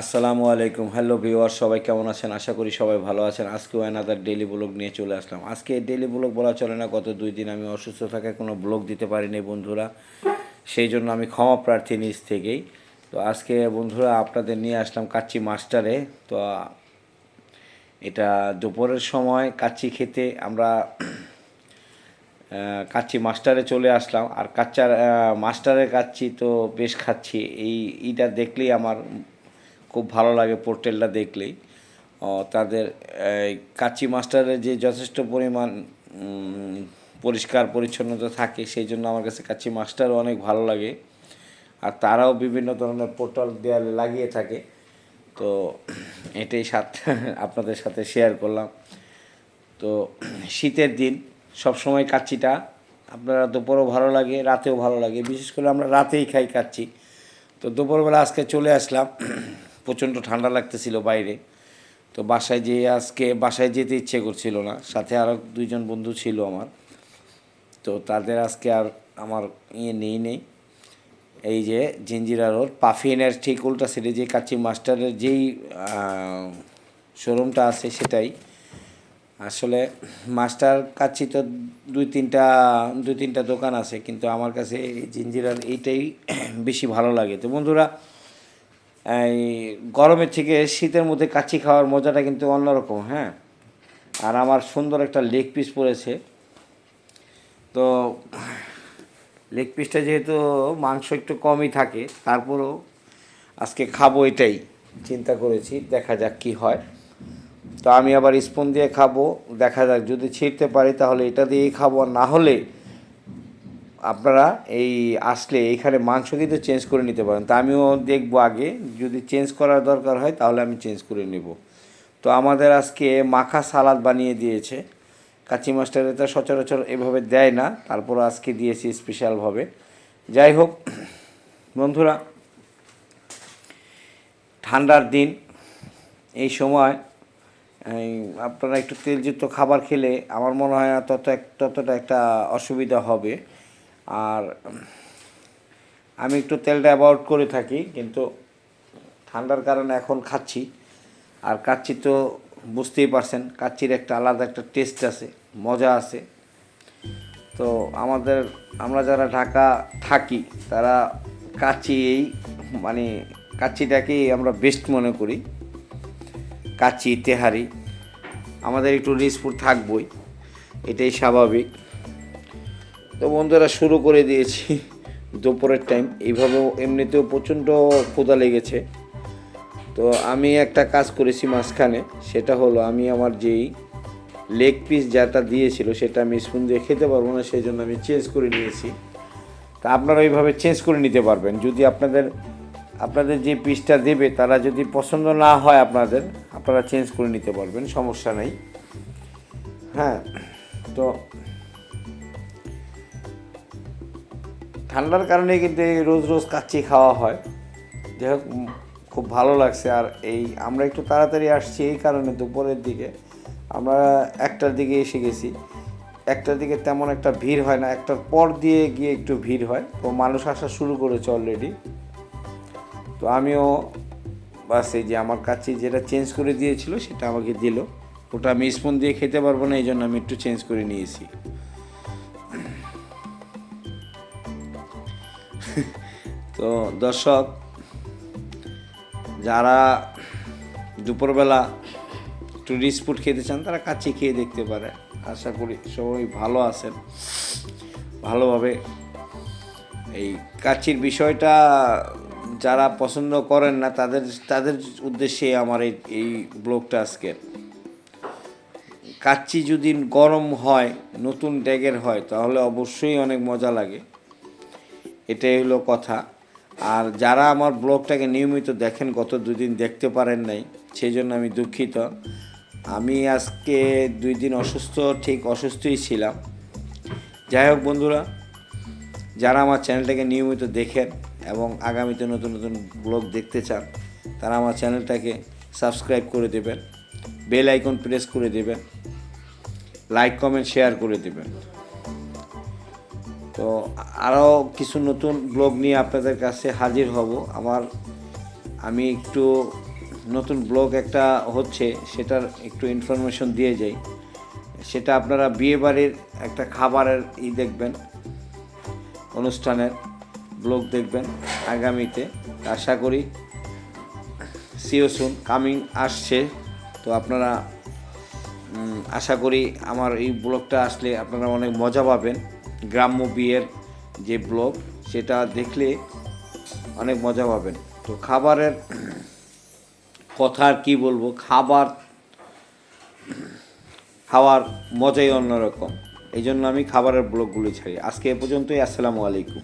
আসসালামু আলাইকুম। Hello viewer সবাই কেমন আছেন? আশা করি সবাই ভালো আছেন। আজকেও অ্যানাদার ডেলি ব্লগ নিয়ে চলে আসলাম। আজকে ডেলি ব্লগ বলা চলে না, গত দুই দিন আমি অসুস্থ থাকায় কোনো ব্লগ দিতে পারিনি বন্ধুরা। সেই জন্য আমি ক্ষমা প্রার্থী নিজ থেকেই। তো আজকে বন্ধুরা আপনাদের নিয়ে আসলাম কাচ্চি মাস্টারে। তো এটা দুপুরের সময় কাচ্চি খেতে আমরা কাচ্চি মাস্টারে চলে আসলাম। আর কাচ্চার মাস্টারের কাচ্চি তো বেশ খাচ্ছি। এই ইটা দেখলেই আমার খুব ভালো লাগে পোর্টেলটা দেখলেই। তাদের কাচ্চি মাস্টারের যে যথেষ্ট পরিমাণ পরিষ্কার পরিচ্ছন্নতা থাকে, সেই জন্য আমার কাছে কাচ্চি মাস্টারও অনেক ভালো লাগে। আর তারাও বিভিন্ন ধরনের পোর্টাল দেয়ালে লাগিয়ে থাকে। তো, এটাই সাথে, আপনাদের সাথে শেয়ার করলাম। তো, শীতের দিন সব সময় কাচ্চিটা আপনারা দুপুরও ভালো লাগে, রাতেও ভালো লাগে। বিশেষ করে আমরা রাতেই খাই কাচ্চি তো দুপুরবেলা আজকে চলে আসলাম। প্রচণ্ড ঠান্ডা লাগতেছিল বাইরে। তো বাসায় যেয়ে আজকে বাসায় যেতে ইচ্ছে করছিল না। সাথে আরও দুইজন বন্ধু ছিল আমার। তো তাদের আজকে আর আমার ইয়ে নেই নেই। এই যে জিঞ্জিরা রোড পাফিনের ঠিক উল্টা সাইডে যে কাচ্চি মাস্টারের যেই শোরুমটা আছে সেটাই। আসলে মাস্টার কাচ্চি তো দুই তিনটা দুই তিনটা দোকান আছে, কিন্তু আমার কাছে জিঞ্জিরার এইটাই বেশি ভালো লাগে। তো বন্ধুরা এই গরমের থেকে শীতের মধ্যে কাচ্চি খাওয়ার মজাটা কিন্তু অন্যরকম হ্যাঁ? আর আমার সুন্দর একটা লেগ পিস পড়েছে তো লেগ পিসটা যেহেতু মাংস একটু কমই থাকে, তারপরেও আজকে খাব এটাই, চিন্তা করেছি, দেখা যাক কি হয়। তো আমি আবার স্পুন দিয়ে খাব, দেখা যাক যদি ছিঁড়তে পারি তাহলে এটা দিয়েই খাব না হলে আপনারা এই আসলে এইখানে মাংস কিন্তু চেঞ্জ করে নিতে পারেন। তা আমিও দেখব আগে। যদি চেঞ্জ করার দরকার হয়, তাহলে আমি চেঞ্জ করে নেব। তো আমাদের আজকে মাখা সালাদ বানিয়ে দিয়েছে। কাচি মাস্টারে তো সচরাচর এভাবে দেয় না। তারপর আজকে দিয়েছি স্পেশালভাবে যাই হোক, বন্ধুরা, ঠান্ডার দিন। এই সময় আপনারা একটু তেলযুক্ত খাবার খেলে আমার মনে হয় না তত এক ততটা একটা অসুবিধা হবে। আর আমি একটু তেলটা অ্যাভয়েড করে থাকি, কিন্তু ঠান্ডার কারণে এখন খাচ্ছি। আর কাচ্চি তো বুঝতেই পারছেন কাচ্চির একটা আলাদা একটা টেস্ট আছে, মজা আছে। তো আমাদের, আমরা যারা ঢাকা থাকি, তারা কাচ্চি এই মানে কাচ্চিটাকেই আমরা বেস্ট মনে করি। কাচ্চি তেহারি। আমাদের একটু রিসপুর থাকবই, এটাই স্বাভাবিক। তো বন্ধুরা শুরু করে দিয়েছি। দুপুরের টাইম এইভাবেও এমনিতেও প্রচণ্ড ক্ষুধা লেগেছে। তো আমি একটা কাজ করেছি মাঝখানে। সেটা হলো আমি আমার যেই লেগ পিস যেটা দিয়েছিল, সেটা আমি স্পুন দিয়ে খেতে পারব না সেই জন্য আমি চেঞ্জ করে নিয়েছি। তা আপনারা ওইভাবে চেঞ্জ করে নিতে পারবেন। যদি আপনাদের আপনাদের যে পিসটা দেবে, তারা যদি পছন্দ না হয় আপনাদের, আপনারা চেঞ্জ করে নিতে পারবেন, সমস্যা নেই। হ্যাঁ তো ঠান্ডার কারণে কিন্তু এই রোজ রোজ কাচ্চি খাওয়া হয়। যাই হোক খুব ভালো লাগছে। আর এই, আমরা একটু তাড়াতাড়ি আসছি এই কারণে দুপুরের দিকে। আমরা একটার দিকে এসে গেছি। একটার দিকে তেমন একটা ভিড় হয় না। একটার পর দিয়ে গিয়ে একটু ভিড় হয়। তো মানুষ আসা শুরু করেছে অলরেডি তো আমিও বাস এই যে আমার কাছে যেটা চেঞ্জ করে দিয়েছিল, সেটা আমাকে দিল। ওটা আমি স্পুন দিয়ে খেতে পারব না, এই জন্য আমি একটু চেঞ্জ করে নিয়েছি। তো দর্শক, যারা দুপুরবেলা রিচ ফুড খেতে চান, তারা কাচ্চি খেয়ে দেখতে পারে। আশা করি সবাই ভালো আছেন। ভালোভাবে এই কাচ্চির বিষয়টা যারা পছন্দ করেন না, তাদের তাদের উদ্দেশ্যে আমার এই এই ব্লগটা আজকের কাচ্চি যদি গরম হয়, নতুন ড্যাগের হয়, তাহলে অবশ্যই অনেক মজা লাগে। এটাই হলো কথা। আর যারা আমার ব্লগটাকে নিয়মিত দেখেন, গত দুদিন দেখতে পারেন নাই সেই জন্য আমি দুঃখিত। আমি আজকে দুই দিন অসুস্থ, ঠিক অসুস্থই ছিলাম। যাই হোক বন্ধুরা, যারা আমার চ্যানেলটাকে নিয়মিত দেখেন এবং আগামীতে নতুন নতুন ব্লগ দেখতে চান, তারা আমার চ্যানেলটাকে সাবস্ক্রাইব করে দেবেন, বেল আইকন প্রেস করে দেবেন, লাইক, কমেন্ট, শেয়ার করে দেবেন। তো আরও কিছু নতুন ব্লগ নিয়ে আপনাদের কাছে হাজির হব। আমার, আমি একটু নতুন ব্লগ একটা হচ্ছে, সেটার একটু ইনফরমেশন দিয়ে যাই। সেটা আপনারা বিয়েবাড়ির একটা খাবারের ই দেখবেন, অনুষ্ঠানের ব্লগ দেখবেন আগামীতে। আশা করি সিও সুন কামিং আসছে। তো আপনারা আশা করি আমার এই ব্লগটা আসলে আপনারা অনেক মজা পাবেন। গ্রাম্য বিয়ের যে ব্লগ, সেটা দেখলে অনেক মজা পাবেন। তো খাবারের কথা আর কী বলব, খাবার খাওয়ার মজাই অন্যরকম। এই জন্য আমি খাবারের ব্লগগুলি ছাড়ি। আজকে এ পর্যন্তই, আসসালামু আলাইকুম।